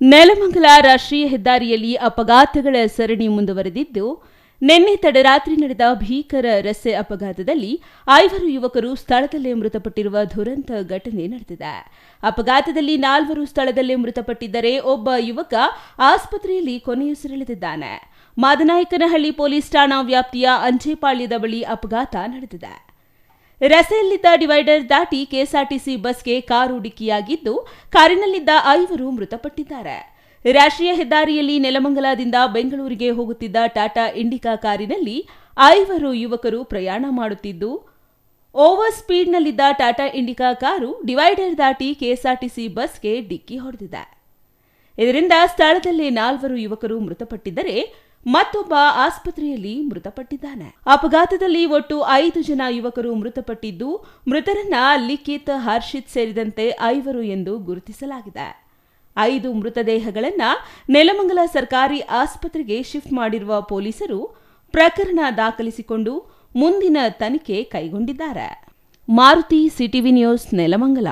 ನೆಲಮಂಗಲ ರಾಷ್ಟ್ರೀಯ ಹೆದ್ದಾರಿಯಲ್ಲಿ ಅಪಘಾತಗಳ ಸರಣಿ ಮುಂದುವರೆದಿದ್ದು, ನಿನ್ನೆ ತಡರಾತ್ರಿ ನಡೆದ ಭೀಕರ ರಸ್ತೆ ಅಪಘಾತದಲ್ಲಿ ಐವರು ಯುವಕರು ಸ್ಥಳದಲ್ಲೇ ಮೃತಪಟ್ಟಿರುವ ದುರಂತ ಘಟನೆ ನಡೆದಿದೆ. ಅಪಘಾತದಲ್ಲಿ ನಾಲ್ವರು ಸ್ಥಳದಲ್ಲೇ ಮೃತಪಟ್ಟಿದ್ದರೆ ಒಬ್ಬ ಯುವಕ ಆಸ್ಪತ್ರೆಯಲ್ಲಿ ಕೊನೆಯುಸಿರೆಳೆದಿದ್ದಾನೆ ಮಾದನಾಯಕನಹಳ್ಳಿ ಪೊಲೀಸ್ ಠಾಣಾ ವ್ಯಾಪ್ತಿಯ ಅಂಚೆಪಾಳ್ಯದ ಬಳಿ ಅಪಘಾತ ನಡೆದಿದೆ. ರಸ್ತೆಯಲ್ಲಿದ್ದ ಡಿವೈಡರ್ ದಾಟಿ ಕೆಎಸ್ಆರ್ಟಿಸಿ ಬಸ್ಗೆ ಕಾರು ಡಿಕ್ಕಿಯಾಗಿದ್ದು ಕಾರಿನಲ್ಲಿದ್ದ ಐವರು ಮೃತಪಟ್ಟಿದ್ದಾರೆ. ರಾಷ್ಟ್ರೀಯ ಹೆದ್ದಾರಿಯಲ್ಲಿ ನೆಲಮಂಗಲದಿಂದ ಬೆಂಗಳೂರಿಗೆ ಹೋಗುತ್ತಿದ್ದ ಟಾಟಾ ಇಂಡಿಕಾ ಕಾರಿನಲ್ಲಿ ಐವರು ಯುವಕರು ಪ್ರಯಾಣ ಮಾಡುತ್ತಿದ್ದು, ಓವರ್ ಸ್ಪೀಡ್ನಲ್ಲಿದ್ದ ಟಾಟಾ ಇಂಡಿಕಾ ಕಾರು ಡಿವೈಡರ್ ದಾಟಿ ಕೆಎಸ್ಆರ್ಟಿಸಿ ಬಸ್ಗೆ ಡಿಕ್ಕಿ ಹೊಡೆದಿದೆ. ಇದರಿಂದ ಸ್ಥಳದಲ್ಲೇ ನಾಲ್ವರು ಯುವಕರು ಮೃತಪಟ್ಟಿದ್ದರೆ ಮತ್ತೊಬ್ಬ ಆಸ್ಪತ್ರೆಯಲ್ಲಿ ಮೃತಪಟ್ಟಿದ್ದಾನೆ. ಅಪಘಾತದಲ್ಲಿ ಒಟ್ಟು ಐದು ಜನ ಯುವಕರು ಮೃತಪಟ್ಟಿದ್ದು, ಮೃತರನ್ನ ಲಿಖಿತ್, ಹರ್ಷಿತ್ ಸೇರಿದಂತೆ ಐವರು ಎಂದು ಗುರುತಿಸಲಾಗಿದೆ. ಐದು ಮೃತದೇಹಗಳನ್ನ ನೆಲಮಂಗಲ ಸರ್ಕಾರಿ ಆಸ್ಪತ್ರೆಗೆ ಶಿಫ್ಟ್ ಮಾಡಿರುವ ಪೊಲೀಸರು ಪ್ರಕರಣ ದಾಖಲಿಸಿಕೊಂಡು ಮುಂದಿನ ತನಿಖೆ ಕೈಗೊಂಡಿದ್ದಾರೆ. Maruti CTV news, Nelamangala.